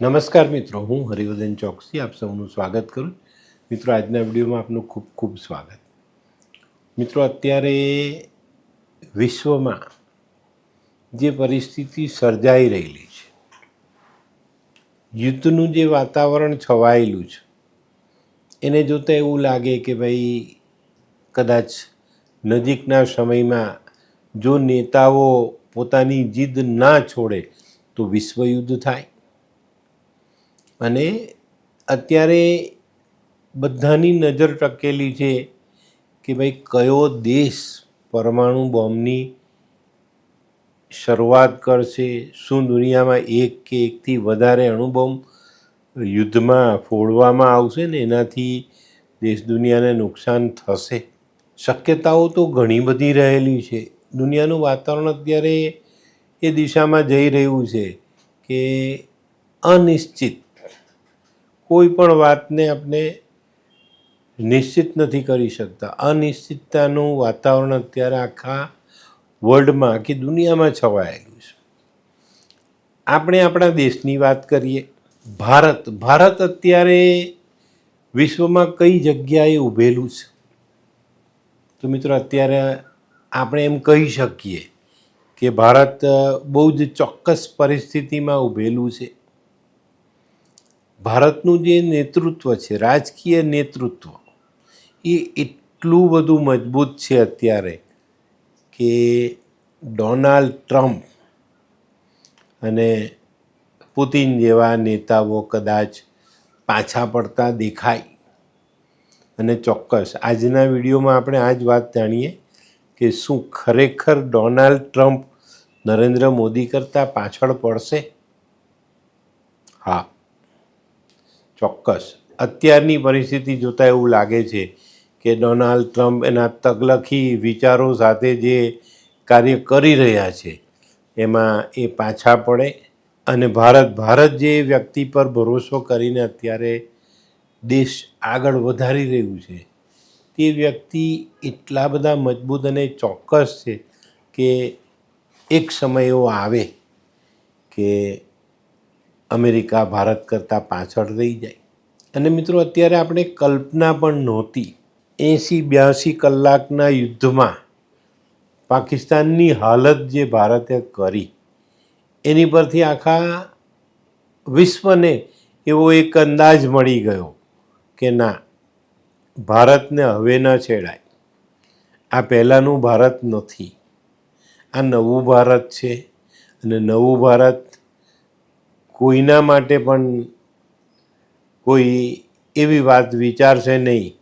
નમસ્કાર મિત્રો, હું હરિવર્ધન ચોકસી આપ સૌનું સ્વાગત કરું. મિત્રો, આજના વિડીયોમાં આપનું ખૂબ ખૂબ સ્વાગત. મિત્રો, અત્યારે વિશ્વમાં જે પરિસ્થિતિ સર્જાઈ રહેલી છે, યુદ્ધનું જે વાતાવરણ છવાયેલું છે, એને જોતાં એવું લાગે કે ભાઈ, કદાચ નજીકના સમયમાં જો નેતાઓ પોતાની જીદ ના છોડે, તો વિશ્વયુદ્ધ થાય. અને અત્યારે બધાની નજર ટકેલી છે કે ભાઈ કયો દેશ પરમાણુ બોમ્બની શરૂઆત કરશે? શું દુનિયામાં એક કે એકથી વધારે અણુબોમ્બ યુદ્ધમાં ફોડવામાં આવશે ને એનાથી દેશ દુનિયાને નુકસાન થશે? શક્યતાઓ તો ઘણી બધી રહેલી છે. દુનિયાનું વાતાવરણ અત્યારે એ દિશામાં જઈ રહ્યું છે કે અનિશ્ચિત કોઈ પણ વાતને આપણે નિશ્ચિત નથી કરી શકતા. અનિશ્ચિતતાનું વાતાવરણ અત્યારે આખા વર્લ્ડમાં આખી દુનિયામાં છવાયેલું છે. આપણે આપણા દેશની વાત કરીએ, ભારત ભારત અત્યારે વિશ્વમાં કઈ જગ્યાએ ઊભેલું છે? તો મિત્રો અત્યારે આપણે એમ કહી શકીએ કે ભારત બહુ જ ચોક્કસ પરિસ્થિતિમાં ઊભેલું છે. ભારતનું જે નેતૃત્વ છે, રાજકીય નેતૃત્વ, એ એટલું બધું મજબૂત છે અત્યારે કે ડોનાલ્ડ ટ્રમ્પ અને પુતિન જેવા નેતાઓ કદાચ પાછા પડતા દેખાય. અને ચોક્કસ, આજના વિડીયોમાં આપણે આ જ વાત જાણીએ કે શું ખરેખર ડોનાલ્ડ ટ્રમ્પ નરેન્દ્ર મોદી કરતાં પાછળ પડશે? હા. ચોક્કસ. અત્યારની પરિસ્થિતિ જોતાં એવું લાગે છે કે ડોનાલ્ડ ટ્રમ્પ એના તગલખી વિચારો સાથે જે કાર્ય કરી રહ્યા છે, એમાં એ પાછા પડે અને ભારત ભારત જે વ્યક્તિ પર ભરોસો કરીને અત્યારે દેશ આગળ વધારી રહ્યું છે, તે વ્યક્તિ એટલા બધા મજબૂત અને ચોક્કસ છે કે એક સમય એવો આવે કે અમેરિકા, ભારત કરતાં પાછળ રહી જાય. અને મિત્રો, અત્યારે આપણે કલ્પના પણ નહોતી. એંસી બ્યાસી કલાકના યુદ્ધમાં પાકિસ્તાનની હાલત જે ભારતે કરી, એની પરથી આખા વિશ્વને એવો એક અંદાજ મળી ગયો કે ના, ભારતને હવે ન છેડાય. આ પહેલાંનું ભારત નથી. આ નવું ભારત છે અને નવું ભારત કોઈના માટે પણ કોઈ એવી વાત વિચારશે નહીં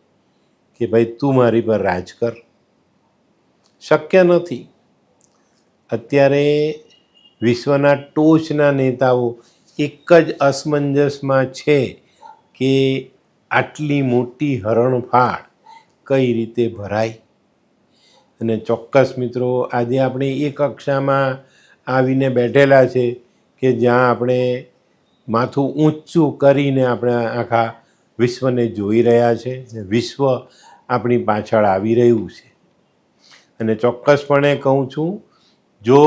કે ભાઈ તું મારી પર રાજ કર. શક્ય નથી. અત્યારે વિશ્વના ટોચના નેતાઓ એક જ અસમંજસમાં છે કે આટલી મોટી હરણફાળ કઈ રીતે ભરાય? અને ચોક્કસ મિત્રો, આજે આપણે એ કક્ષામાં આવીને બેઠેલા છે કે જ્યાં આપણે માથું ઊંચું કરીને આપણે આખા વિશ્વને જોઈ રહ્યા છે વિશ્વ આપણી પાછળ આવી રહ્યું છે. અને ચોક્કસપણે કહું છું, જો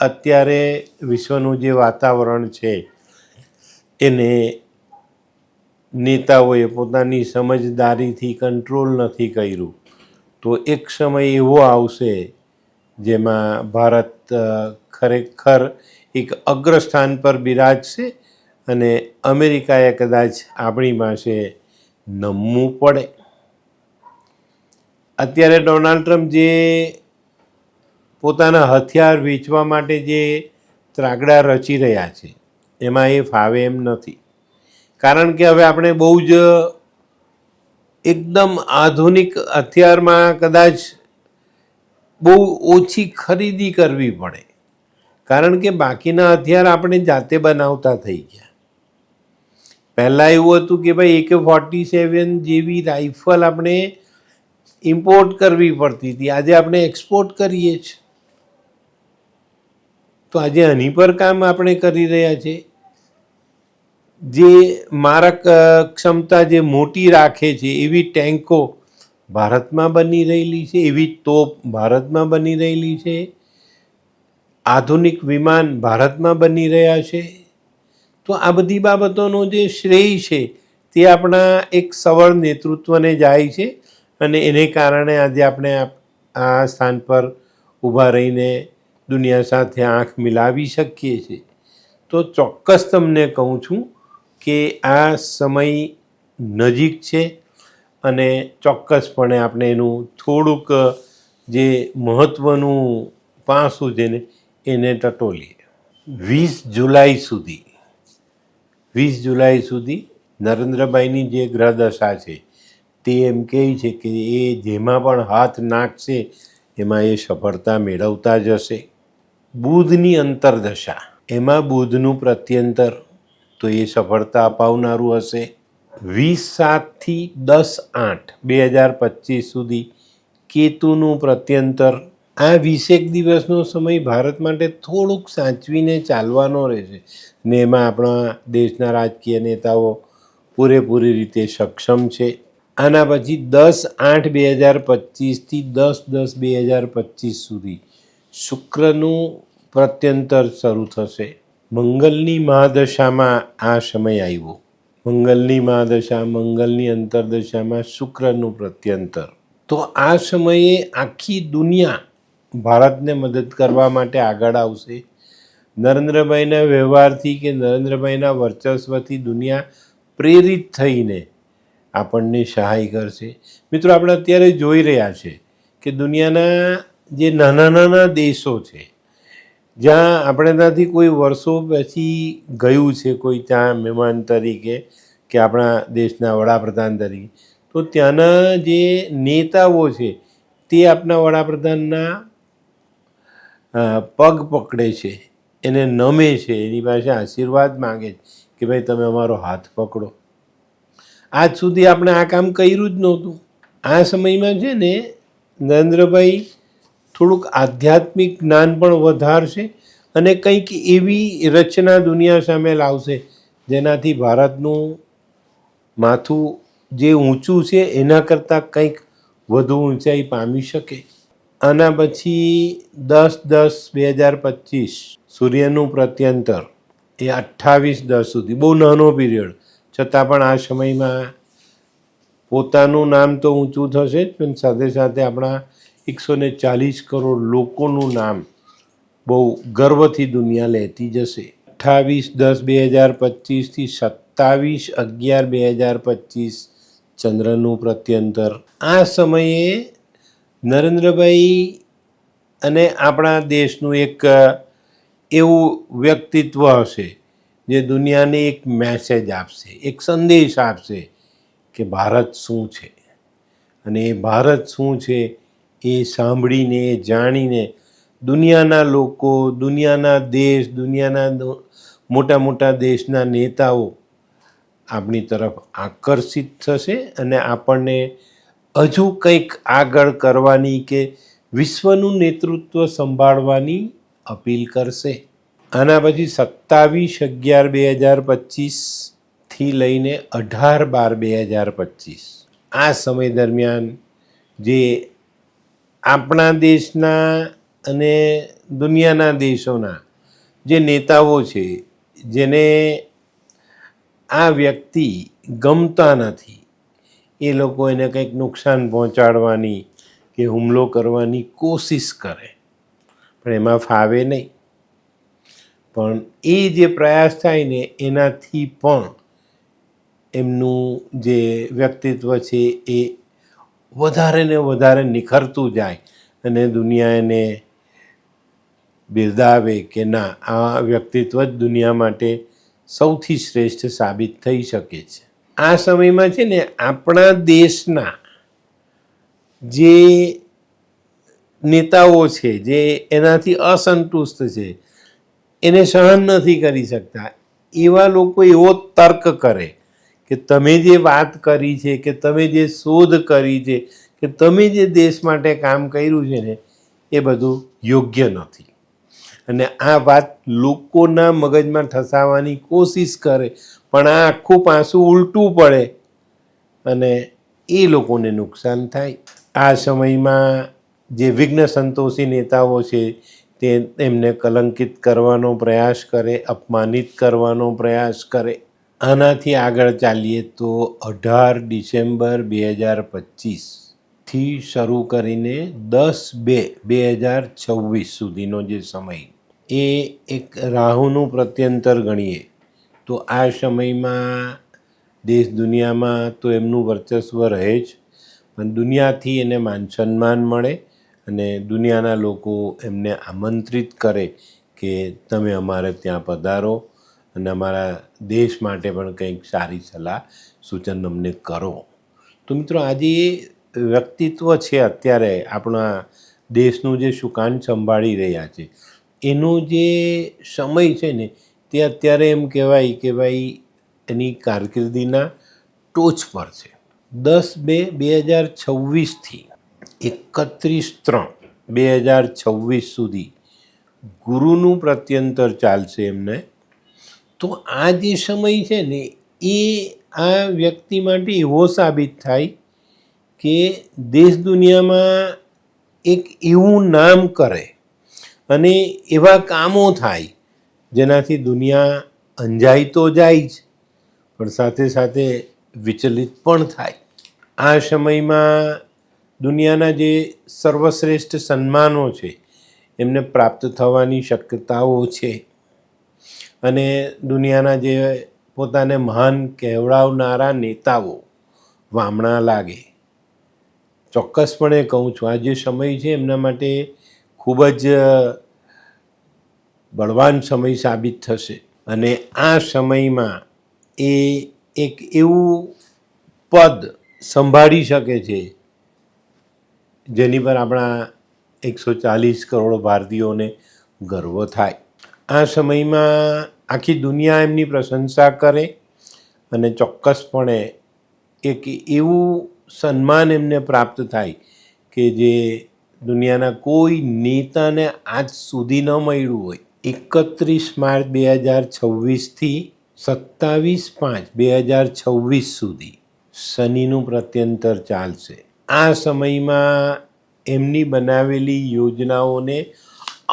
અત્યારે વિશ્વનું જે વાતાવરણ છે, એને નેતાઓએ પોતાની સમજદારીથી કંટ્રોલ નથી કર્યું, તો એક સમય એવો આવશે જેમાં ભારત ખરેખર એક અગ્રસ્થાન પર બિરાજશે અને અમેરિકાએ કદાચ આપણી પાસે નમવું પડે. અત્યારે ડોનાલ્ડ ટ્રમ્પ જે પોતાના હથિયાર વેચવા માટે જે ત્રાગડા રચી રહ્યા છે, એમાં એ ફાવે એમ નથી. કારણ કે હવે આપણે બહુ જ એકદમ આધુનિક હથિયારમાં કદાચ બહુ ઓછી ખરીદી કરવી પડે. કારણ કે બાકીના હથિયાર આપણે જાતે બનાવતા થઈ ગયા. પહેલાં એવું હતું કે ભાઈ એકે ફોર્ટી સેવન જેવી રાઇફલ આપણે ઇમ્પોર્ટ કરવી પડતી હતી. આજે આપણે એક્સપોર્ટ કરીએ છીએ. તો આજે આની પર કામ આપણે કરી રહ્યા છે. જે મારક ક્ષમતા જે મોટી રાખે છે, એવી ટેન્કો ભારતમાં બની રહેલી છે, એવી તોપ ભારતમાં બની રહેલી છે. આધુનિક વિમાન ભારતમાં બની રહ્યા છે. તો આ બધી બાબતોનો જે શ્રેય છે તે આપણા એક સવળ નેતૃત્વને જાય છે અને એને કારણે આજે આપણે આ- સ્થાન પર ઊભા રહીને દુનિયા સાથે આંખ મિલાવી શકીએ છીએ. તો ચોક્કસ તમને કહું છું કે આ સમય નજીક છે અને ચોક્કસપણે આપણે એનું થોડુંક જે મહત્ત્વનું પાસું છે ને એને ટટોલીએ વીસ જુલાઈ સુધી, વીસ જુલાઈ સુધી નરેન્દ્રભાઈની જે ગ્રહદશા છે, તે એમ કહે છે કે એ જેમાં પણ હાથ નાખશે, એમાં એ સફળતા મેળવતા જશે. બુધની અંતરદશા, એમાં બુધનું પ્રત્યંતર, તો એ સફળતા અપાવનારું હશે. વીસ સાતથી દસ આઠ, બે હજાર પચીસ સુધી કેતુનું પ્રત્યંતર આ વીસેક દિવસનો સમય ભારત માટે થોડુંક સાચવીને ચાલવાનો રહેશે ને એમાં આપણા દેશના રાજકીય નેતાઓ પૂરેપૂરી રીતે સક્ષમ છે. આના પછી દસ આઠ બે હજાર પચીસથી દસ દસ બે હજાર પચીસ સુધી શુક્રનું પ્રત્યંતર શરૂ થશે. મંગલની મહાદશામાં આ સમય આવ્યો. મંગલની મહાદશા, મંગલની અંતરદશામાં શુક્રનું પ્રત્યંતર. તો આ સમયે આખી દુનિયા ભારતને મદદ કરવા માટે આગળ આવશે. નરેન્દ્રભાઈના વ્યવહારથી કે નરેન્દ્રભાઈના વર્ચસ્વથી દુનિયા પ્રેરિત થઈને આપણને સહાય કરશે. મિત્રો, આપણે અત્યારે જોઈ રહ્યા છે કે દુનિયાના જે નાના નાના દેશો છે, જ્યાં આપણે ત્યાંથી કોઈ વર્ષો પછી ગયું છે, કોઈ ત્યાં મહેમાન તરીકે કે આપણા દેશના વડાપ્રધાન તરીકે, તો ત્યાંના જે નેતાઓ છે તે આપણા વડાપ્રધાનના પગ પકડે છે, એને નમે છે, એની પાસે આશીર્વાદ માંગે છે કે ભાઈ તમે અમારો હાથ પકડો. આજ સુધી આપણે આ કામ કર્યું જ નહોતું. આ સમયમાં છે ને, નરેન્દ્રભાઈ થોડુંક આધ્યાત્મિક જ્ઞાન પણ વધારશે અને કંઈક એવી રચના દુનિયા સામે લાવશે જેનાથી ભારતનું માથું જે ઊંચું છે એના કરતાં કંઈક વધુ ઊંચાઈ પામી શકે. આના પછી દસ દસ બે હજાર પચીસ સૂર્યનું પ્રત્યંતર એ અઠ્ઠાવીસ દસ સુધી. બહુ નાનો પીરિયડ. છતાં પણ આ સમયમાં પોતાનું નામ તો ઊંચું થશે જ, પણ સાથે સાથે આપણા એકસો ને ચાલીસ કરોડ લોકોનું નામ બહુ ગર્વથી દુનિયા લેતી જશે. અઠ્ઠાવીસ દસ બે હજાર પચીસથી સત્તાવીસ અગિયાર બે હજાર પચીસ ચંદ્રનું પ્રત્યંતર. આ સમયે નરેન્દ્રભાઈ અને આપણા દેશનું એક એવું વ્યક્તિત્વ હશે જે દુનિયાને એક મેસેજ આપશે, એક સંદેશ આપશે કે ભારત શું છે. અને એ ભારત શું છે એ સાંભળીને એ જાણીને દુનિયાના લોકો, દુનિયાના દેશ, દુનિયાના મોટા મોટા દેશના નેતાઓ આપણી તરફ આકર્ષિત થશે અને આપણને હજુ કંઈક આગળ કરવાની કે વિશ્વનું નેતૃત્વ સંભાળવાની અપીલ કરશે. આના પછી સત્તાવીસ અગિયાર બે હજાર પચીસથી લઈને અઢાર બાર બે હજાર પચીસ. આ સમય દરમિયાન જે આપણા દેશના અને દુનિયાના દેશોના જે નેતાઓ છે, જેને આ વ્યક્તિ ગમતા નથી એ લોકો એને કંઈક નુકસાન પહોંચાડવાની કે હુમલો કરવાની કોશિશ કરે. પણ એમાં ફાવે નહીં. પણ એ જે પ્રયાસ થાય ને એનાથી પણ એમનું જે વ્યક્તિત્વ છે એ વધારે ને વધારે નિખરતું જાય અને દુનિયા એને બિરદાવે કે ના, આ વ્યક્તિત્વ જ દુનિયા માટે સૌથી શ્રેષ્ઠ સાબિત થઈ શકે છે. આ સમયમાં છે ને આપણા દેશના જે નેતાઓ છે, જે એનાથી અસંતુષ્ટ છે, એને સહન નથી કરી શકતા. એવા લોકો એવો તર્ક કરે કે તમે જે વાત કરી છે, કે તમે જે શોધ કરી છે, કે તમે જે દેશ માટે કામ કર્યું છે ને, એ બધું યોગ્ય નથી. અને આ વાત લોકોના મગજમાં ઠસાવવાની કોશિશ કરે પણ આ આખું પાસું ઉલટું પડે અને એ લોકોને નુકસાન થાય. આ સમયમાં જે વિઘ્ન સંતોષી નેતાઓ છે, તે એમને કલંકિત કરવાનો પ્રયાસ કરે, અપમાનિત કરવાનો પ્રયાસ કરે. આનાથી આગળ ચાલીએ તો અઢાર ડિસેમ્બર બે હજાર પચીસથી શરૂ કરીને દસ બે બે હજાર છવ્વીસ સુધીનો જે સમય, એ એક રાહુનું પ્રત્યંતર ગણીએ. તો આ સમયમાં દેશ દુનિયામાં તો એમનું વર્ચસ્વ રહે જ. પણ દુનિયાથી એને માન સન્માન મળે અને દુનિયાના લોકો એમને આમંત્રિત કરે કે તમે અમારે ત્યાં પધારો અને અમારા દેશ માટે પણ કંઈક સારી સલાહ સૂચન અમને કરો. તો મિત્રો આજે એ વ્યક્તિત્વ છે અત્યારે આપણા દેશનું જે સુકાન સંભાળી રહ્યા છે. એનો જે સમય છે ને તે અત્યારે એમ કહેવાય કે ભાઈ એની કારકિર્દીના ટોચ પર છે. દસ બે બે હજાર છવ્વીસથી એકત્રીસ ત્રણ બે હજાર છવ્વીસ સુધી ગુરુનું પ્રત્યંતર ચાલશે એમને. તો આ જે સમય છે ને, એ આ વ્યક્તિ માટે એવો સાબિત થાય કે દેશ દુનિયામાં એક એવું નામ કરે અને એવા કામો થાય જેનાથી દુનિયા અંજાઈ તો જાય જ, પણ સાથે સાથે વિચલિત પણ થાય. આ સમયમાં દુનિયાના જે સર્વશ્રેષ્ઠ સન્માનો છે, એમને પ્રાપ્ત થવાની શક્યતાઓ છે. અને દુનિયાના જે પોતાને મહાન કહેવડાવનારા નેતાઓ વામણા લાગે. ચોક્કસપણે કહું છું, આ જે સમય છે, એમના માટે ખૂબ જ બળવાન સમય સાબિત થશે. અને આ સમયમાં એ એક એવું પદ સંભાળી શકે છે, જેની પર આપણા એકસો ચાલીસ કરોડ ભારતીયોને ગર્વ થાય. આ સમયમાં આખી દુનિયા એમની પ્રશંસા કરે અને ચોક્કસપણે એક એવું સન્માન એમને પ્રાપ્ત થાય કે જે દુનિયાના કોઈ નેતાને આજ સુધી ન મળ્યું હોય. એકત્રીસ માર્ચ બે હજાર છવ્વીસથી સત્તાવીસ પાંચ બે હજાર છવ્વીસ સુધી શનિનું પ્રત્યંતર ચાલશે. આ સમયમાં એમની બનાવેલી યોજનાઓને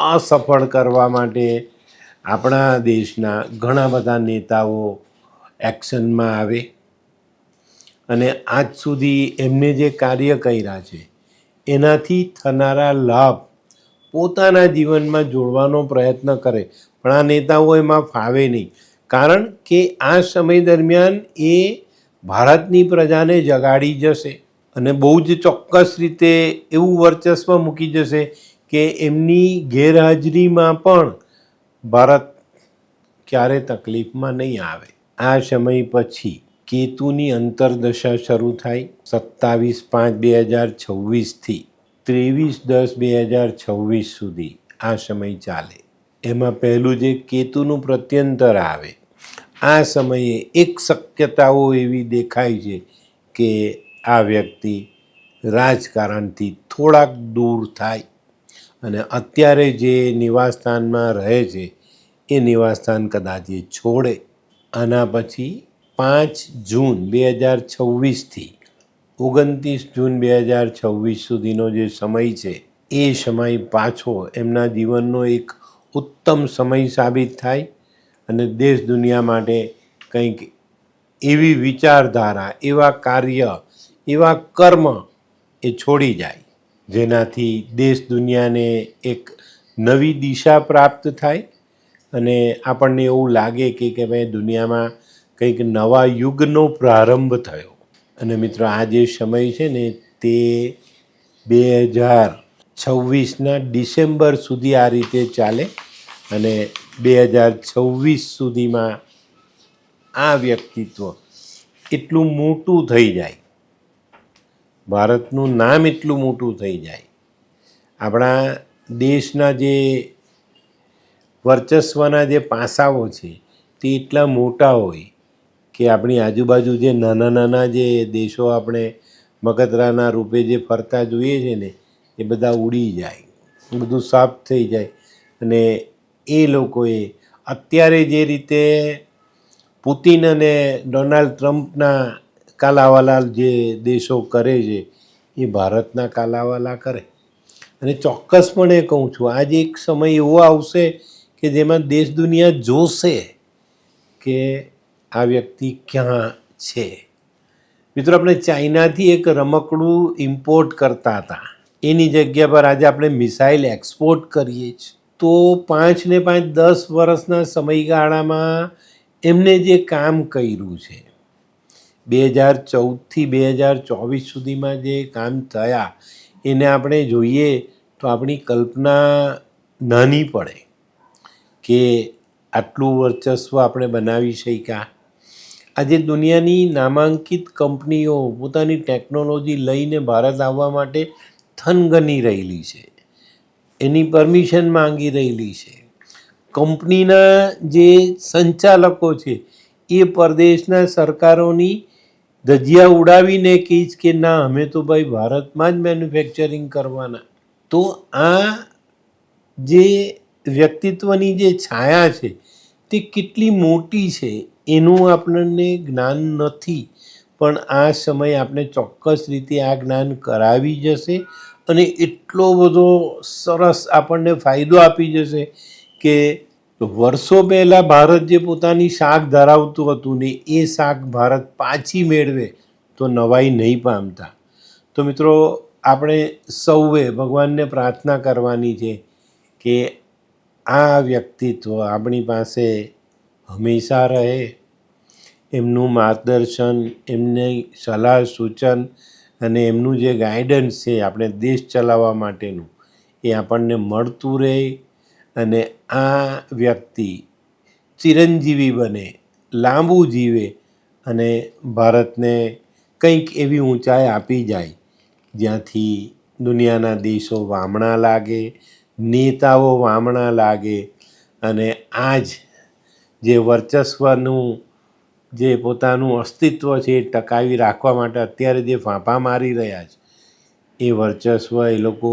અસફળ કરવા માટે આપણા દેશના ઘણા બધા નેતાઓ એક્શનમાં આવે અને આજ સુધી એમને જે કાર્ય કર્યા છે, એનાથી થનારા લાભ પોતાના જીવનમાં જોડવાનો પ્રયત્ન કરે, પણ આ નેતાઓ એમાં ફાવે નહીં. કારણ કે આ સમય દરમિયાન એ ભારતની પ્રજાને જગાડી જશે અને બહુ જ ચોક્કસ રીતે એવું વર્ચસ્વ મૂકી જશે કે એમની ગેરહાજરીમાં પણ ભારત ક્યારે તકલીફમાં નહીં આવે. આ સમય પછી કેતુની અંતરદશા શરૂ થાય સત્તાવીસ પાંચ બે હજાર છવ્વીસથી. ત્રેવીસ દસ બે હજાર છવ્વીસ સુધી આ સમય ચાલે. એમાં પહેલું જે કેતુનું પ્રત્યંતર આવે, આ સમયે એક શક્યતાઓ એવી દેખાય છે કે આ વ્યક્તિ રાજકારણથી થોડાક દૂર થાય અને અત્યારે જે નિવાસસ્થાનમાં રહે છે, એ નિવાસસ્થાન કદાચ એ છોડે. આના પછી પાંચ જૂન બે હજાર છવ્વીસથી ઓગણત્રીસ જૂન બે હજાર છવ્વીસ સુધીનો જે સમય છે, એ સમય પાછો એમના જીવનનો એક ઉત્તમ સમય સાબિત થાય અને દેશ દુનિયા માટે કંઈક એવી વિચારધારા, એવા કાર્ય, એવા કર્મ એ છોડી જાય. જેનાથી દેશ દુનિયાને એક નવી દિશા પ્રાપ્ત થાય અને આપણને એવું લાગે કે કે ભાઈ દુનિયામાં કંઈક નવા યુગનો પ્રારંભ થયો. અને મિત્રો, આ જે સમય છે ને, તે બે હજાર છવ્વીસના ડિસેમ્બર સુધી આ રીતે ચાલે અને બે હજાર છવ્વીસ સુધીમાં આ વ્યક્તિત્વ એટલું મોટું થઈ જાય. ભારતનું નામ એટલું મોટું થઈ જાય. આપણા દેશના જે વર્ચસ્વના જે પાસાઓ છે તે એટલા મોટા હોય કે આપણી આજુબાજુ જે નાના નાના જે દેશો આપણે મગતરાના રૂપે જે ફરતા જોઈએ છે ને, એ બધા ઉડી જાય બધું સાફ થઈ જાય. અને એ લોકોએ અત્યારે જે રીતે પુતિન અને ડોનાલ્ડ ટ્રમ્પના કાલાવાલા જે દેશો કરે છે, એ ભારતના કાલાવાલા કરે. અને ચોક્કસપણે કહું છું, આજે એક સમય એવો આવશે કે જેમાં દેશ દુનિયા જોશે કે આ વ્યક્તિ ક્યાં છે? મિત્રો, આપણે ચાઇનાથી એક રમકડું ઇમ્પોર્ટ કરતા હતા. એની જગ્યા પર આજે આપણે મિસાઇલ એક્સપોર્ટ કરીએ છીએ. તો પાંચ ને પાંચ દસ વર્ષના સમયગાળામાં એમને જે કામ કર્યું છે, બે હજાર ચૌદથી બે હજાર ચોવીસ સુધીમાં જે કામ થયા, એને આપણે જોઈએ તો આપણી કલ્પના નાની પડે કે આટલું વર્ચસ્વ આપણે બનાવી શક્યા. આજે દુનિયાની નામાંકિત કંપનીઓ પોતાની ટેકનોલોજી લઈને ભારત આવવા માટે થનગની રહેલી છે. એની પરમિશન માંગી રહેલી છે. કંપનીના જે સંચાલકો છે, એ પરદેશના સરકારોની ધજિયા ઉડાવીને કહીશ કે ના, અમે તો ભાઈ ભારતમાં જ મેન્યુફેક્ચરિંગ કરવાના. તો આ જે વ્યક્તિત્વની જે છાયા છે તે કેટલી મોટી છે એનું આપણને જ્ઞાન નથી. પણ આ સમય આપણે ચોક્કસ રીતે આ જ્ઞાન કરાવી જશે અને એટલો બધો સરસ આપણને ફાયદો આપી જશે કે વર્ષો પહેલાં ભારત જે પોતાની શાક ધરાવતું હતું ને એ શાક ભારત પાછી મેળવે તો નવાઈ નહીં પામતા. તો મિત્રો, આપણે સૌએ ભગવાનને પ્રાર્થના કરવાની છે કે આ વ્યક્તિત્વ આપણી પાસે હંમેશા રહે. એમનું માર્ગદર્શન, એમની સલાહ સૂચન અને એમનું જે ગાઈડન્સ છે આપણે દેશ ચલાવવા માટેનું, એ આપણને મળતું રહે અને આ વ્યક્તિ ચિરંજીવી બને, લાંબુ જીવે અને ભારતને કંઈક એવી ઊંચાઈ આપી જાય, જ્યાંથી દુનિયાના દેશો વામણા લાગે નેતાઓ વામણા લાગે અને આ જ વર્ચસ્વનું જે પોતાનું અસ્તિત્વ છે એ ટકાવી રાખવા માટે અત્યારે જે ફાંફા મારી રહ્યા છે, એ વર્ચસ્વ એ લોકો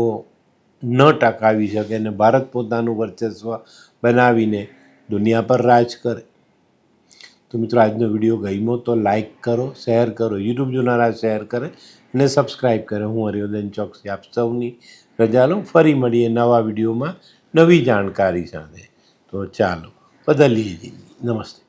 ન ટકાવી શકે અને ભારત પોતાનું વર્ચસ્વ બનાવીને દુનિયા પર રાજ કરે. તો મિત્રો, આજનો વીડિયો ગમ્યો તો લાઈક કરો, શેર કરો, યુટ્યુબ જોનારા શેર કરે અને સબસ્ક્રાઈબ કરે. હું હરિવર્ધન ચોકસી આપ સૌની રજા લઉં ફરી મળીએ નવા વિડીયોમાં નવી જાણકારી સાથે. તો ચાલો બદલીએ જિંદગી. નમસ્તે.